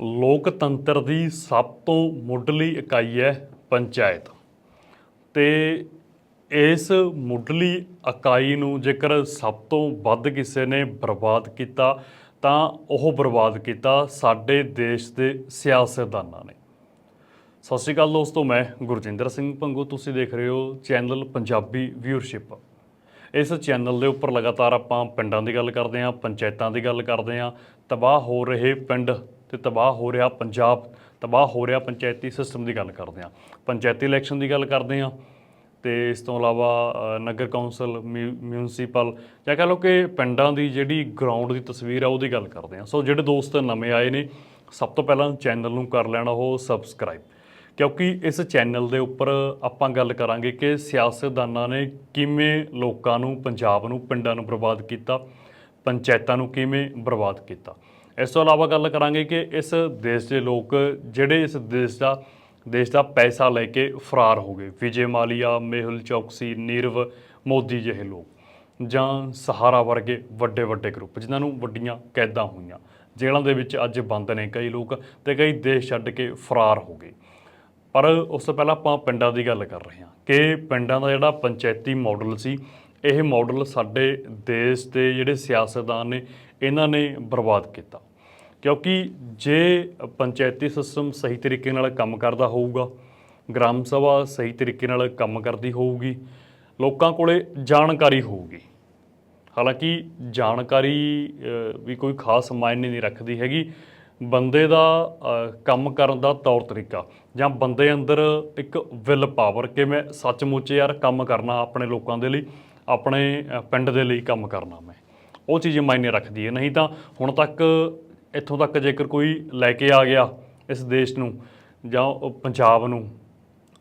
ਲੋਕਤੰਤਰ ਦੀ ਸਭ ਤੋਂ ਮੁੱਢਲੀ ਇਕਾਈ ਹੈ ਪੰਚਾਇਤ। ਤੇ ਇਸ ਮੁੱਢਲੀ ਇਕਾਈ ਨੂੰ ਜੇਕਰ ਸਭ ਤੋਂ ਵੱਧ ਕਿਸੇ ਨੇ ਬਰਬਾਦ ਕੀਤਾ, ਤਾਂ ਉਹ ਬਰਬਾਦ ਕੀਤਾ ਸਾਡੇ ਦੇਸ਼ ਦੇ ਸਿਆਸਤਦਾਨਾਂ ਨੇ। ਸਤਿ ਸ਼੍ਰੀ ਅਕਾਲ ਦੋਸਤੋ, ਮੈਂ ਗੁਰਜਿੰਦਰ ਸਿੰਘ ਭੰਗੂ ਤੁਸੀਂ ਦੇਖ ਰਹੇ ਹੋ ਚੈਨਲ ਪੰਜਾਬੀ ਵਿਊਅਰਸ਼ਿਪ। ਇਸ ਚੈਨਲ ਦੇ ਉੱਪਰ ਲਗਾਤਾਰ ਆਪਾਂ ਪਿੰਡਾਂ ਦੀ ਗੱਲ ਕਰਦੇ ਹਾਂ, ਪੰਚਾਇਤਾਂ ਦੀ ਗੱਲ ਕਰਦੇ ਹਾਂ, ਤਬਾਹ ਹੋ ਰਹੇ ਪਿੰਡ ਤੇ ਤਬਾਹ ਹੋ ਰਿਹਾ ਪੰਜਾਬ, ਤਬਾਹ ਹੋ ਰਿਹਾ ਪੰਚਾਇਤੀ ਸਿਸਟਮ ਦੀ ਗੱਲ ਕਰਦੇ ਹਾਂ। ਪੰਚਾਇਤੀ ਇਲੈਕਸ਼ਨ ਦੀ ਗੱਲ ਕਰਦੇ ਹਾਂ ਤੇ ਇਸ ਤੋਂ ਇਲਾਵਾ ਨਗਰ ਕੌਂਸਲ, ਮਿਊ- ਮਿਊਨਿਸਪਲ ਜਾਂ ਕਹ ਲਓ ਕਿ ਪਿੰਡਾਂ ਦੀ ਜਿਹੜੀ ਗਰਾਊਂਡ ਦੀ ਤਸਵੀਰ ਆ, ਉਹਦੀ ਗੱਲ ਕਰਦੇ ਹਾਂ। ਸੋ ਜਿਹੜੇ ਦੋਸਤ ਨਵੇਂ ਆਏ ਨੇ, ਸਭ ਤੋਂ ਪਹਿਲਾਂ ਚੈਨਲ ਨੂੰ ਕਰ ਲੈਣਾ ਉਹ ਸਬਸਕ੍ਰਾਈਬ ਕਿਉਂਕਿ ਇਸ ਚੈਨਲ ਦੇ ਉੱਪਰ ਆਪਾਂ ਗੱਲ ਕਰਾਂਗੇ ਕਿ ਸਿਆਸਤਦਾਨਾਂ ਨੇ ਕਿਵੇਂ ਲੋਕਾਂ ਨੂੰ, ਪੰਜਾਬ ਨੂੰ, ਪਿੰਡਾਂ ਨੂੰ ਬਰਬਾਦ ਕੀਤਾ, ਪੰਚਾਇਤਾਂ ਨੂੰ ਕਿਵੇਂ ਬਰਬਾਦ ਕੀਤਾ। ਇਸ ਤੋਂ ਇਲਾਵਾ ਗੱਲ ਕਰਾਂਗੇ ਕਿ ਇਸ ਦੇਸ਼ ਦੇ ਲੋਕ ਜਿਹੜੇ ਇਸ ਦੇਸ਼ ਦਾ ਦੇਸ਼ ਦਾ ਪੈਸਾ ਲੈ ਕੇ ਫਰਾਰ ਹੋ ਗਏ। ਵਿਜੇ ਮਾਲੀਆ, ਮੇਹੁਲ ਚੌਕਸੀ, ਨੀਰਵ, ਮੋਦੀ ਜਿਹੇ ਲੋਕ ਜਾਂ ਸਹਾਰਾ ਵਰਗੇ ਵੱਡੇ ਵੱਡੇ ਗਰੁੱਪ ਜਿਨ੍ਹਾਂ ਨੂੰ ਵੱਡੀਆਂ ਕੈਦਾਂ ਹੋਈਆਂ। ਜੇਲ੍ਹਾਂ ਦੇ ਵਿੱਚ ਅੱਜ ਬੰਦ ਨੇ ਕਈ ਲੋਕ ਤੇ ਕਈ ਦੇਸ਼ ਛੱਡ ਕੇ ਫਰਾਰ ਹੋ ਗਏ। ਪਰ ਉਸ ਤੋਂ ਪਹਿਲਾਂ ਆਪਾਂ ਪਿੰਡਾਂ ਦੀ ਗੱਲ ਕਰ ਰਹੇ ਹਾਂ ਕਿ ਪਿੰਡਾਂ ਦਾ ਜਿਹੜਾ ਪੰਚਾਇਤੀ ਮਾਡਲ ਸੀ, ਇਹ ਮਾਡਲ ਸਾਡੇ ਦੇਸ਼ ਦੇ ਜਿਹੜੇ ਸਿਆਸਤਦਾਨ ਨੇ ਇਹਨਾਂ ਨੇ ਬਰਬਾਦ ਕੀਤਾ। ਕਿਉਂਕਿ ਜੇ ਪੰਚਾਇਤੀ ਸਿਸਟਮ ਸਹੀ ਤਰੀਕੇ ਨਾਲ ਕੰਮ ਕਰਦਾ ਹੋਊਗਾ, ਗ੍ਰਾਮ ਸਭਾ ਸਹੀ ਤਰੀਕੇ ਨਾਲ ਕੰਮ ਕਰਦੀ ਹੋਊਗੀ, ਲੋਕਾਂ ਕੋਲੇ ਜਾਣਕਾਰੀ ਹੋਊਗੀ। ਹਾਲਾਂਕਿ ਜਾਣਕਾਰੀ ਵੀ ਕੋਈ ਖਾਸ ਮਾਇਨੇ ਨਹੀਂ ਰੱਖਦੀ ਹੈਗੀ। ਬੰਦੇ ਦਾ ਕੰਮ ਕਰਨ ਦਾ ਤੌਰ ਤਰੀਕਾ ਜਾਂ ਬੰਦੇ ਅੰਦਰ ਇੱਕ ਵਿਲ ਪਾਵਰ ਕਿ ਮੈਂ ਸੱਚਮੁੱਚ ਯਾਰ ਕੰਮ ਕਰਨਾ ਆਪਣੇ ਲੋਕਾਂ ਦੇ ਲਈ, ਆਪਣੇ ਪਿੰਡ ਦੇ ਲਈ ਕੰਮ ਕਰਨਾ ਮੈਂ। ਉਹ ਚੀਜ਼ ਮਾਇਨੇ ਰੱਖਦੀ ਹੈ। ਨਹੀਂ ਤਾਂ ਹੁਣ ਤੱਕ, ਇੱਥੋਂ ਤੱਕ ਜੇਕਰ ਕੋਈ ਲੈ ਕੇ ਆ ਗਿਆ ਇਸ ਦੇਸ਼ ਨੂੰ ਜਾਂ ਉਹ ਪੰਜਾਬ ਨੂੰ,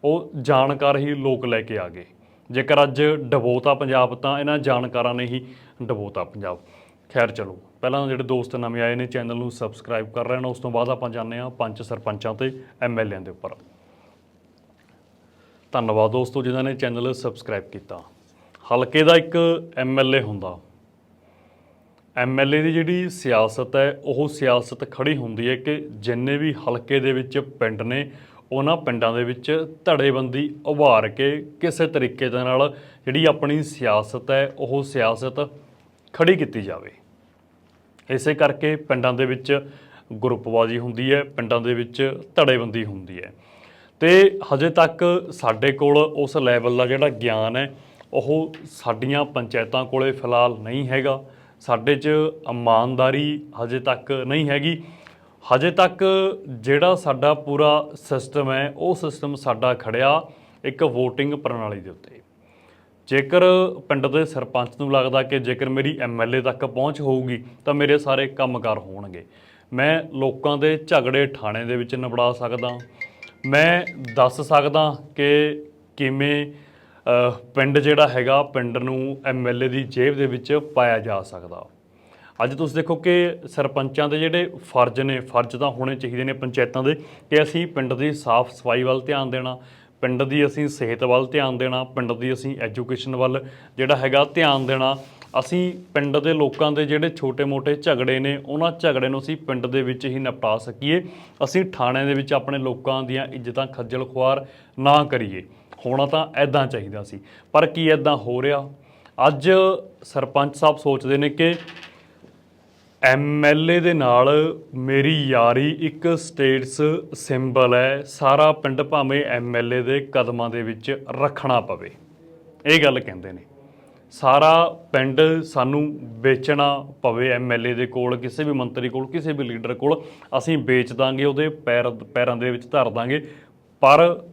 ਉਹ ਜਾਣਕਾਰ ਹੀ ਲੋਕ ਲੈ ਕੇ ਆ ਗਏ। ਜੇਕਰ ਅੱਜ ਡਬੋਤਾ ਪੰਜਾਬ ਤਾਂ ਇਹਨਾਂ ਜਾਣਕਾਰਾਂ ਨੇ ਹੀ ਡਬੋਤਾ ਪੰਜਾਬ। ਖੈਰ ਚਲੋ, ਪਹਿਲਾਂ ਜਿਹੜੇ ਦੋਸਤ ਨਵੇਂ ਆਏ ਨੇ, ਚੈਨਲ ਨੂੰ ਸਬਸਕ੍ਰਾਈਬ ਕਰ ਰਹੇ ਨੇ ਉਸ ਤੋਂ ਬਾਅਦ ਆਪਾਂ ਜਾਣਦੇ ਹਾਂ ਪੰਚ ਸਰਪੰਚਾਂ ਤੇ ਐਮਐਲਏਆਂ ਦੇ ਉੱਪਰ। ਧੰਨਵਾਦ ਦੋਸਤੋ ਜਿਨ੍ਹਾਂ ਨੇ ਚੈਨਲ ਸਬਸਕ੍ਰਾਈਬ ਕੀਤਾ। ਹਲਕੇ ਦਾ ਇੱਕ ਐਮਐਲਏ ਹੁੰਦਾ। ਐਮਐਲਏ ਦੀ ਜਿਹੜੀ ਸਿਆਸਤ ਹੈ, ਉਹ ਸਿਆਸਤ ਖੜੀ ਹੁੰਦੀ ਹੈ ਕਿ ਜਿੰਨੇ ਵੀ ਹਲਕੇ ਦੇ ਵਿੱਚ ਪਿੰਡ ਨੇ, ਉਹਨਾਂ ਪਿੰਡਾਂ ਦੇ ਵਿੱਚ ਧੜੇਬੰਦੀ ਉਭਾਰ ਕੇ ਕਿਸੇ ਤਰੀਕੇ ਦੇ ਨਾਲ ਜਿਹੜੀ ਆਪਣੀ ਸਿਆਸਤ ਹੈ, ਉਹ ਸਿਆਸਤ ਖੜੀ ਕੀਤੀ ਜਾਵੇ। ਇਸੇ ਕਰਕੇ ਪਿੰਡਾਂ ਦੇ ਵਿੱਚ ਗਰੁੱਪਵਾਜੀ ਹੁੰਦੀ ਹੈ, ਪਿੰਡਾਂ ਦੇ ਵਿੱਚ ਧੜੇਬੰਦੀ ਹੁੰਦੀ ਹੈ। ਤੇ ਹਜੇ ਤੱਕ ਸਾਡੇ ਕੋਲ ਉਸ ਲੈਵਲ ਦਾ ਜਿਹੜਾ ਗਿਆਨ ਹੈ, ਉਹ ਸਾਡੀਆਂ ਪੰਚਾਇਤਾਂ ਕੋਲੇ ਫਿਲਹਾਲ ਨਹੀਂ ਹੈਗਾ। ਸਾਡੇ 'ਚ ਇਮਾਨਦਾਰੀ ਹਜੇ ਤੱਕ ਨਹੀਂ ਹੈਗੀ। ਹਜੇ ਤੱਕ ਜਿਹੜਾ ਸਾਡਾ ਪੂਰਾ ਸਿਸਟਮ ਹੈ, ਉਹ ਸਿਸਟਮ ਸਾਡਾ ਖੜਿਆ ਇੱਕ VOTING ਪ੍ਰਣਾਲੀ ਦੇ ਉੱਤੇ। ਜੇਕਰ ਪਿੰਡ ਦੇ ਸਰਪੰਚ ਨੂੰ ਲੱਗਦਾ ਕਿ ਜੇਕਰ ਮੇਰੀ ਐਮਐਲਏ ਤੱਕ ਪਹੁੰਚ ਹੋਊਗੀ, ਤਾਂ ਮੇਰੇ ਸਾਰੇ ਕੰਮਕਾਰ ਹੋਣਗੇ। ਮੈਂ ਲੋਕਾਂ ਦੇ ਝਗੜੇ ਥਾਣੇ ਦੇ ਵਿੱਚ ਨਿਬੜਾ ਸਕਦਾ। ਮੈਂ ਦੱਸ ਸਕਦਾ ਕਿ ਕਿਵੇਂ ਪਿੰਡ ਜਿਹੜਾ ਹੈਗਾ, ਪਿੰਡ ਨੂੰ ਐਮਐਲਏ ਦੀ ਜੇਬ ਦੇ ਵਿੱਚ ਪਾਇਆ ਜਾ ਸਕਦਾ। ਅੱਜ ਤੁਸੀਂ ਦੇਖੋ ਕਿ ਸਰਪੰਚਾਂ ਦੇ ਜਿਹੜੇ ਫਰਜ਼ ਨੇ, ਫਰਜ਼ ਤਾਂ ਹੋਣੇ ਚਾਹੀਦੇ ਨੇ ਪੰਚਾਇਤਾਂ ਦੇ ਕਿ ਅਸੀਂ ਪਿੰਡ ਦੀ ਸਾਫ਼ ਸਫ਼ਾਈ ਵੱਲ ਧਿਆਨ ਦੇਣਾ, ਪਿੰਡ ਦੀ ਅਸੀਂ ਸਿਹਤ ਵੱਲ ਧਿਆਨ ਦੇਣਾ, ਪਿੰਡ ਦੀ ਅਸੀਂ ਐਜੂਕੇਸ਼ਨ ਵੱਲ ਜਿਹੜਾ ਹੈਗਾ ਧਿਆਨ ਦੇਣਾ। ਅਸੀਂ ਪਿੰਡ ਦੇ ਲੋਕਾਂ ਦੇ ਜਿਹੜੇ ਛੋਟੇ-ਮੋਟੇ ਝਗੜੇ ਨੇ, ਉਹਨਾਂ ਝਗੜੇ ਨੂੰ ਅਸੀਂ ਪਿੰਡ ਦੇ ਵਿੱਚ ਹੀ ਨਿਪਟਾ ਸਕੀਏ। ਅਸੀਂ ਥਾਣੇ ਦੇ ਵਿੱਚ ਆਪਣੇ ਲੋਕਾਂ ਦੀਆਂ ਇੱਜ਼ਤਾਂ ਖੱਜਲ ਖੁਆਰ ਨਾ ਕਰੀਏ। ਹੋਣਾ ਤਾਂ ਐਦਾਂ ਚਾਹੀਦਾ ਸੀ। ਪਰ ਕੀ ਐਦਾਂ ਹੋ ਰਿਹਾ? ਅੱਜ ਸਰਪੰਚ ਸਾਹਿਬ ਸੋਚਦੇ ਨੇ ਕਿ ਐਮਐਲਏ ਦੇ ਨਾਲ ਮੇਰੀ ਯਾਰੀ ਇੱਕ ਸਟੇਟਸ ਸਿੰਬਲ ਹੈ। ਸਾਰਾ ਪਿੰਡ ਭਾਵੇਂ ਐਮਐਲਏ ਦੇ ਕਦਮਾਂ ਦੇ ਵਿੱਚ ਰੱਖਣਾ ਪਵੇ। ਇਹ ਗੱਲ ਕਹਿੰਦੇ ਨੇ। ਸਾਰਾ ਪਿੰਡ ਸਾਨੂੰ ਵੇਚਣਾ ਪਵੇ ਐਮਐਲਏ ਦੇ ਕੋਲ, ਕਿਸੇ ਵੀ ਮੰਤਰੀ ਕੋਲ, ਕਿਸੇ ਵੀ ਲੀਡਰ ਕੋਲ। ਅਸੀਂ ਵੇਚ ਦਾਂਗੇ, ਉਹਦੇ ਪੈਰ ਪੈਰਾਂ ਦੇ ਵਿੱਚ ਧਰ ਦਾਂਗੇ। ਪਰ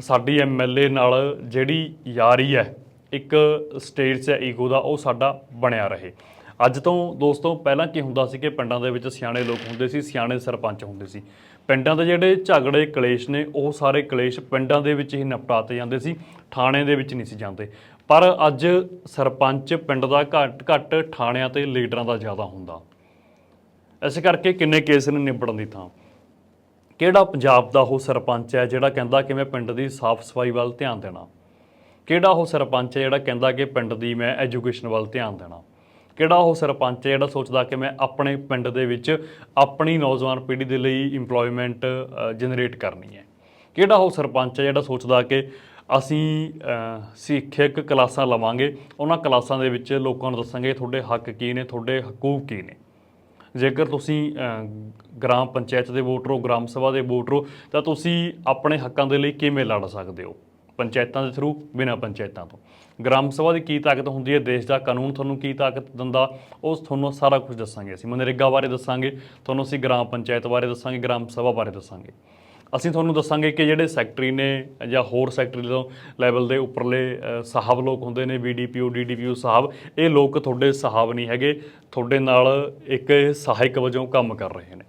ਸਾਡੀ ਐਮਐਲਏ ਨਾਲ ਜਿਹੜੀ ਯਾਰੀ ਹੈ, ਇੱਕ ਸਟੇਟਸ ਹੈ ਈਗੋ ਦਾ, ਉਹ ਸਾਡਾ ਬਣਿਆ ਰਹੇ। ਅੱਜ ਤੋਂ ਦੋਸਤੋ, ਪਹਿਲਾਂ ਕੀ ਹੁੰਦਾ ਸੀ ਕਿ ਪਿੰਡਾਂ ਦੇ ਵਿੱਚ ਸਿਆਣੇ ਲੋਕ ਹੁੰਦੇ ਸੀ, ਸਿਆਣੇ ਸਰਪੰਚ ਹੁੰਦੇ ਸੀ। ਪਿੰਡਾਂ ਦੇ ਜਿਹੜੇ ਝਗੜੇ, ਕਲੇਸ਼ ਨੇ, ਉਹ ਸਾਰੇ ਕਲੇਸ਼ ਪਿੰਡਾਂ ਦੇ ਵਿੱਚ ਹੀ ਨਿਪਟਾਤੇ ਜਾਂਦੇ ਸੀ ਥਾਣੇ ਦੇ ਵਿੱਚ ਨਹੀਂ ਸੀ ਜਾਂਦੇ। ਪਰ ਅੱਜ ਸਰਪੰਚ ਪਿੰਡ ਦਾ ਘੱਟ ਘੱਟ ਥਾਣਿਆਂ ਤੇ ਲੀਡਰਾਂ ਦਾ ਜ਼ਿਆਦਾ ਹੁੰਦਾ। ਇਸ ਕਰਕੇ ਕਿੰਨੇ ਕੇਸ ਨੇ ਨਿਬੜਨ ਦੀ ਥਾਂ। ਕਿਹੜਾ ਪੰਜਾਬ ਦਾ ਉਹ ਸਰਪੰਚ ਹੈ ਜਿਹੜਾ ਕਹਿੰਦਾ ਕਿ ਮੈਂ ਪਿੰਡ ਦੀ ਸਾਫ਼ ਸਫ਼ਾਈ ਵੱਲ ਧਿਆਨ ਦੇਣਾ? ਕਿਹੜਾ ਉਹ ਸਰਪੰਚ ਹੈ ਜਿਹੜਾ ਕਹਿੰਦਾ ਕਿ ਪਿੰਡ ਦੀ ਮੈਂ ਐਜੂਕੇਸ਼ਨ ਵੱਲ ਧਿਆਨ ਦੇਣਾ? ਕਿਹੜਾ ਉਹ ਸਰਪੰਚ ਹੈ ਜਿਹੜਾ ਸੋਚਦਾ ਕਿ ਮੈਂ ਆਪਣੇ ਪਿੰਡ ਦੇ ਵਿੱਚ ਆਪਣੀ ਨੌਜਵਾਨ ਪੀੜ੍ਹੀ ਦੇ ਲਈ EMPLOYMENT ਜਨਰੇਟ ਕਰਨੀ ਹੈ? ਕਿਹੜਾ ਉਹ ਸਰਪੰਚ ਹੈ ਜਿਹੜਾ ਸੋਚਦਾ ਕਿ ਅਸੀਂ ਸਿੱਖਿਅਕ ਕਲਾਸਾਂ ਲਵਾਂਗੇ, ਉਹਨਾਂ ਕਲਾਸਾਂ ਦੇ ਵਿੱਚ ਲੋਕਾਂ ਨੂੰ ਦੱਸਾਂਗੇ ਤੁਹਾਡੇ ਹੱਕ ਕੀ ਨੇ, ਤੁਹਾਡੇ ਹਕੂਕ ਕੀ ਨੇ? ਜੇਕਰ ਤੁਸੀਂ ਗ੍ਰਾਮ ਪੰਚਾਇਤ ਦੇ ਵੋਟਰ ਹੋ, ਗ੍ਰਾਮ ਸਭਾ ਦੇ ਵੋਟਰ ਹੋ, ਤਾਂ ਤੁਸੀਂ ਆਪਣੇ ਹੱਕਾਂ ਦੇ ਲਈ ਕਿਵੇਂ ਲੜ ਸਕਦੇ ਹੋ? ਪੰਚਾਇਤਾਂ ਦੇ ਥਰੂ, ਬਿਨਾਂ ਪੰਚਾਇਤਾਂ ਤੋਂ। ਗ੍ਰਾਮ ਸਭਾ ਦੀ ਕੀ ਤਾਕਤ ਹੁੰਦੀ ਹੈ? ਦੇਸ਼ ਦਾ ਕਾਨੂੰਨ ਤੁਹਾਨੂੰ ਕੀ ਤਾਕਤ ਦਿੰਦਾ? ਉਹ ਤੁਹਾਨੂੰ ਸਾਰਾ ਕੁਝ ਦੱਸਾਂਗੇ ਅਸੀਂ। ਮਨਰੇਗਾ ਬਾਰੇ ਦੱਸਾਂਗੇ, ਤੁਹਾਨੂੰ ਅਸੀਂ ਗ੍ਰਾਮ ਪੰਚਾਇਤ ਬਾਰੇ ਦੱਸਾਂਗੇ, ਗ੍ਰਾਮ ਸਭਾ ਬਾਰੇ ਦੱਸਾਂਗੇ। ਅਸੀਂ ਤੁਹਾਨੂੰ ਦੱਸਾਂਗੇ ਕਿ ਜਿਹੜੇ ਸੈਕਟਰੀ ਨੇ ਜਾਂ ਹੋਰ ਸੈਕਟਰੀ ਤੋਂ ਲੈਵਲ ਦੇ ਉੱਪਰਲੇ ਅ, ਸਾਹਬ ਲੋਕ ਹੁੰਦੇ ਨੇ ਬੀਡੀਪੀਓ ਡੀਡੀਪੀਓ ਸਾਹਬ ਇਹ ਲੋਕ ਤੁਹਾਡੇ ਸਾਹਬ ਨਹੀਂ ਹੈਗੇ ਤੁਹਾਡੇ ਨਾਲ ਇੱਕ ਸਹਾਇਕ ਵਜੋਂ ਕੰਮ ਕਰ ਰਹੇ ਨੇ।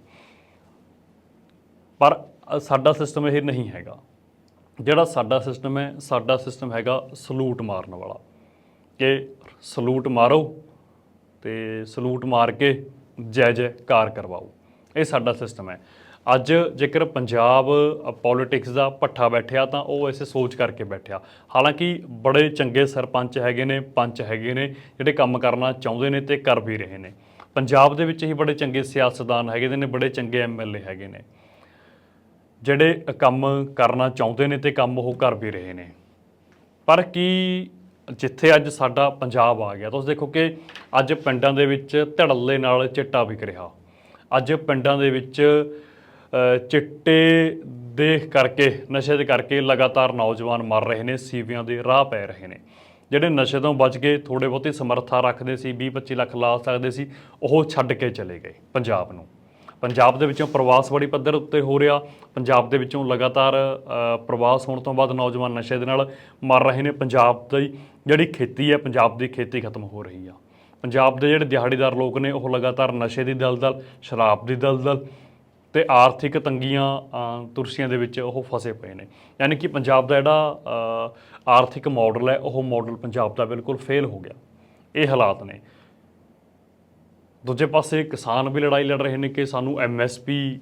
ਪਰ ਸਾਡਾ ਸਿਸਟਮ ਇਹ ਨਹੀਂ ਹੈਗਾ। ਜਿਹੜਾ ਸਾਡਾ ਸਿਸਟਮ ਹੈ ਸਾਡਾ ਸਿਸਟਮ ਹੈਗਾ ਸਲੂਟ ਮਾਰਨ ਵਾਲਾ। ਕਿ ਸਲੂਟ ਮਾਰੋ ਤੇ ਸਲੂਟ ਮਾਰ ਕੇ ਜੈ ਜੈਕਾਰ ਕਰਵਾਓ। ਇਹ ਸਾਡਾ ਸਿਸਟਮ ਹੈ। ਅੱਜ ਜੇਕਰ ਪੰਜਾਬ ਪੋਲਿਟਿਕਸ ਦਾ ਪੱਠਾ ਬੈਠਿਆ ਤਾਂ ਉਹ ਐਸੇ ਸੋਚ ਕਰਕੇ ਬੈਠਿਆ। ਹਾਲਾਂਕਿ ਬੜੇ ਚੰਗੇ ਸਰਪੰਚ ਹੈਗੇ ਨੇ, ਪੰਚ ਹੈਗੇ ਨੇ, ਜਿਹੜੇ ਕੰਮ ਕਰਨਾ ਚਾਹੁੰਦੇ ਨੇ ਤੇ ਕਰ ਵੀ ਰਹੇ ਨੇ। ਪੰਜਾਬ ਦੇ ਵਿੱਚ ਹੀ ਬੜੇ ਚੰਗੇ ਸਿਆਸਤਦਾਨ ਹੈਗੇ ਨੇ, ਬੜੇ ਚੰਗੇ ਐਮਐਲਏ ਹੈਗੇ ਨੇ। ਜਿਹੜੇ ਕੰਮ ਕਰਨਾ ਚਾਹੁੰਦੇ ਨੇ ਤੇ ਕੰਮ ਉਹ ਕਰ ਵੀ ਰਹੇ ਨੇ। ਪਰ ਕੀ ਜਿੱਥੇ ਅੱਜ ਸਾਡਾ ਪੰਜਾਬ ਆ ਗਿਆ ਤੁਸੀਂ ਦੇਖੋ ਕਿ ਅੱਜ ਪਿੰਡਾਂ ਦੇ ਵਿੱਚ ਧੜੱਲੇ ਨਾਲ ਚਿੱਟਾ ਵਿਕ ਰਿਹਾ। ਅੱਜ ਪਿੰਡਾਂ ਦੇ ਵਿੱਚ ਚਿੱਟੇ ਦੇਖ ਕਰਕੇ, ਨਸ਼ੇ ਦੇ ਕਰਕੇ ਲਗਾਤਾਰ ਨੌਜਵਾਨ ਮਰ ਰਹੇ ਨੇ, ਸੀਵੀਆਂ ਦੇ ਰਾਹ ਪੈ ਰਹੇ ਨੇ। ਜਿਹੜੇ ਨਸ਼ੇ ਤੋਂ ਬਚ ਕੇ ਥੋੜੇ ਬਹੁਤੀ ਸਮਰੱਥਾ ਰੱਖਦੇ ਸੀ 20 25 ਲੱਖ ਲਾ ਸਕਦੇ ਸੀ, ਉਹ ਛੱਡ ਕੇ ਚਲੇ ਗਏ ਪੰਜਾਬ ਨੂੰ। ਪੰਜਾਬ ਦੇ ਵਿੱਚੋਂ ਪ੍ਰਵਾਸ ਬੜੀ ਪੱਧਰ ਉੱਤੇ ਹੋ ਰਿਹਾ। ਪੰਜਾਬ ਦੇ ਵਿੱਚੋਂ ਲਗਾਤਾਰ ਪ੍ਰਵਾਸ ਹੋਣ ਤੋਂ ਬਾਅਦ ਨੌਜਵਾਨ ਨਸ਼ੇ ਦੇ ਨਾਲ ਮਰ ਰਹੇ ਨੇ। ਪੰਜਾਬ ਦੀ ਜਿਹੜੀ ਖੇਤੀ ਹੈ, ਪੰਜਾਬ ਦੀ ਖੇਤੀ ਖਤਮ ਹੋ ਰਹੀ ਆ। ਪੰਜਾਬ ਦੇ ਜਿਹੜੇ ਦਿਹਾੜੀਦਾਰ ਲੋਕ ਨੇ, ਉਹ ਲਗਾਤਾਰ ਨਸ਼ੇ ਦੀ ਦਲਦਲ, ਸ਼ਰਾਬ ਦੀ ਦਲਦਲ ਤੇ ਆਰਥਿਕ ਤੰਗੀਆਂ ਤੁਰਸੀਆਂ ਦੇ ਵਿੱਚ ਉਹ ਫਸੇ ਪਏ ਨੇ। ਯਾਨੀ ਕਿ ਪੰਜਾਬ ਦਾ ਜਿਹੜਾ ਆਰਥਿਕ ਮਾਡਲ ਹੈ, ਉਹ ਮਾਡਲ ਪੰਜਾਬ ਦਾ ਬਿਲਕੁਲ ਫੇਲ ਹੋ ਗਿਆ। ਇਹ ਹਾਲਾਤ ਨੇ। ਦੂਜੇ ਪਾਸੇ ਕਿਸਾਨ ਵੀ ਲੜਾਈ ਲੜ ਰਹੇ ਨੇ ਕਿ ਸਾਨੂੰ ਐਮਐਸਪੀ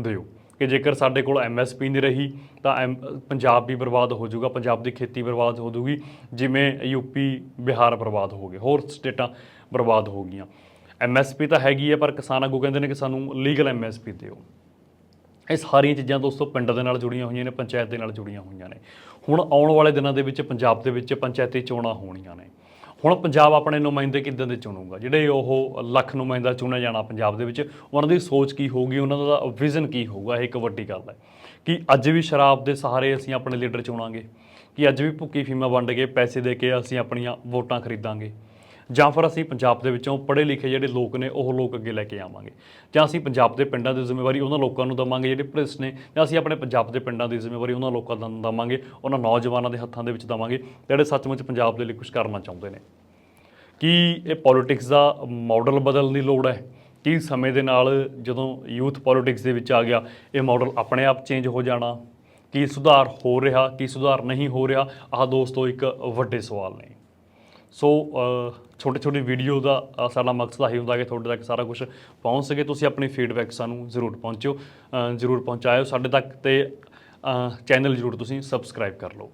ਦਿਓ। ਕਿ ਜੇਕਰ ਸਾਡੇ ਕੋਲ ਐਮਐਸਪੀ ਨਹੀਂ ਰਹੀ, ਤਾਂ ਐਮ- ਪੰਜਾਬ ਵੀ ਬਰਬਾਦ ਹੋ ਜਾਊਗਾ, ਪੰਜਾਬ ਦੀ ਖੇਤੀ ਬਰਬਾਦ ਹੋ ਜਾਊਗੀ। ਜਿਵੇਂ ਯੂਪੀ ਬਿਹਾਰ ਬਰਬਾਦ ਹੋ ਗਏ। ਹੋਰ ਸਟੇਟਾਂ ਬਰਬਾਦ ਹੋ ਗਈਆਂ। ਐਮਐਸਪੀ ਤਾਂ ਹੈਗੀ ਹੈ ਪਰ ਕਿਸਾਨ ਆਗੂ ਕਹਿੰਦੇ ਨੇ ਕਿ ਸਾਨੂੰ ਲੀਗਲ ਐਮਐਸਪੀ ਦਿਓ। ਇਹ ਸਾਰੀਆਂ ਚੀਜ਼ਾਂ ਦੋਸਤੋ ਪਿੰਡ ਦੇ ਨਾਲ ਜੁੜੀਆਂ ਹੋਈਆਂ ਨੇ, ਪੰਚਾਇਤ ਦੇ ਨਾਲ ਜੁੜੀਆਂ ਹੋਈਆਂ ਨੇ। ਹੁਣ ਆਉਣ ਵਾਲੇ ਦਿਨਾਂ ਦੇ ਵਿੱਚ ਪੰਜਾਬ ਦੇ ਵਿੱਚ ਪੰਚਾਇਤੀ ਚੋਣਾਂ ਹੋਣੀਆਂ ਨੇ। ਹੁਣ ਪੰਜਾਬ ਆਪਣੇ ਨੁਮਾਇੰਦੇ ਕਿੱਦਾਂ ਦੇ ਚੁਣੂਗਾ? ਜਿਹੜੇ ਉਹ ਲੱਖ ਨੁਮਾਇੰਦਾ ਚੁਣਿਆ ਜਾਣਾ ਪੰਜਾਬ ਦੇ ਵਿੱਚ, ਉਹਨਾਂ ਦੀ ਸੋਚ ਕੀ ਹੋਊਗੀ, ਉਹਨਾਂ ਦਾ ਵਿਜ਼ਨ ਕੀ ਹੋਊਗਾ? ਇਹ ਇੱਕ ਵੱਡੀ ਗੱਲ ਹੈ। ਕਿ ਅੱਜ ਵੀ ਸ਼ਰਾਬ ਦੇ ਸਹਾਰੇ ਅਸੀਂ ਆਪਣੇ ਲੀਡਰ ਚੁਣਾਂਗੇ, ਕਿ ਅੱਜ ਵੀ ਭੁੱਕੀ ਫੀਮਾ ਵੰਡ ਕੇ ਪੈਸੇ ਦੇ ਕੇ ਅਸੀਂ ਆਪਣੀਆਂ ਵੋਟਾਂ ਖਰੀਦਾਂਗੇ। ਜਾਂ ਫਿਰ ਅਸੀਂ ਪੰਜਾਬ ਦੇ ਵਿੱਚੋਂ ਪੜ੍ਹੇ ਲਿਖੇ ਜਿਹੜੇ ਲੋਕ ਨੇ, ਉਹ ਲੋਕ ਅੱਗੇ ਲੈ ਕੇ ਆਵਾਂਗੇ। ਜਾਂ ਅਸੀਂ ਪੰਜਾਬ ਦੇ ਪਿੰਡਾਂ ਦੀ ਜ਼ਿੰਮੇਵਾਰੀ ਉਹਨਾਂ ਲੋਕਾਂ ਨੂੰ ਦਵਾਂਗੇ, ਜਿਹੜੇ ਭ੍ਰਿਸ਼ਟ ਨੇ, ਜਾਂ ਅਸੀਂ ਆਪਣੇ ਪੰਜਾਬ ਦੇ ਪਿੰਡਾਂ ਦੀ ਜ਼ਿੰਮੇਵਾਰੀ ਉਹਨਾਂ ਲੋਕਾਂ ਨੂੰ ਦਵਾਂਗੇ, ਉਹਨਾਂ ਨੌਜਵਾਨਾਂ ਦੇ ਹੱਥਾਂ ਦੇ ਵਿੱਚ ਦਵਾਂਗੇ, ਜਿਹੜੇ ਸੱਚਮੁੱਚ ਪੰਜਾਬ ਦੇ ਲਈ ਕੁਝ ਕਰਨਾ ਚਾਹੁੰਦੇ ਨੇ। ਕੀ ਇਹ ਪੋਲਿਟਿਕਸ ਦਾ ਮਾਡਲ ਬਦਲਣ ਦੀ ਲੋੜ ਹੈ? ਕੀ ਸਮੇਂ ਦੇ ਨਾਲ ਜਦੋਂ ਯੂਥ ਪੋਲਿਟਿਕਸ ਦੇ ਵਿੱਚ ਆ ਗਿਆ, ਇਹ ਮਾਡਲ ਆਪਣੇ ਆਪ ਚੇਂਜ ਹੋ ਜਾਣਾ? ਕੀ ਸੁਧਾਰ ਹੋ ਰਿਹਾ, ਕੀ ਸੁਧਾਰ ਨਹੀਂ ਹੋ ਰਿਹਾ? ਆਹ ਦੋਸਤੋ, ਇੱਕ ਵੱਡੇ ਸਵਾਲ ਨੇ। ਸੋ ਛੋਟੇ ਛੋਟੇ ਵੀਡੀਓ ਦਾ ਸਾਡਾ ਮਕਸਦ ਆਹੀ ਹੁੰਦਾ ਕਿ ਤੁਹਾਡੇ ਤੱਕ ਸਾਰਾ ਕੁਝ ਪਹੁੰਚ ਸਕੇ। ਤੁਸੀਂ ਆਪਣੀ ਫੀਡਬੈਕ ਸਾਨੂੰ ਜ਼ਰੂਰ ਪਹੁੰਚਿਓ ਜ਼ਰੂਰ ਪਹੁੰਚਾਇਓ। ਸਾਡੇ ਤੱਕ ਤੇ ਚੈਨਲ ਜ਼ਰੂਰ ਤੁਸੀਂ ਸਬਸਕ੍ਰਾਈਬ ਕਰ ਲਓ।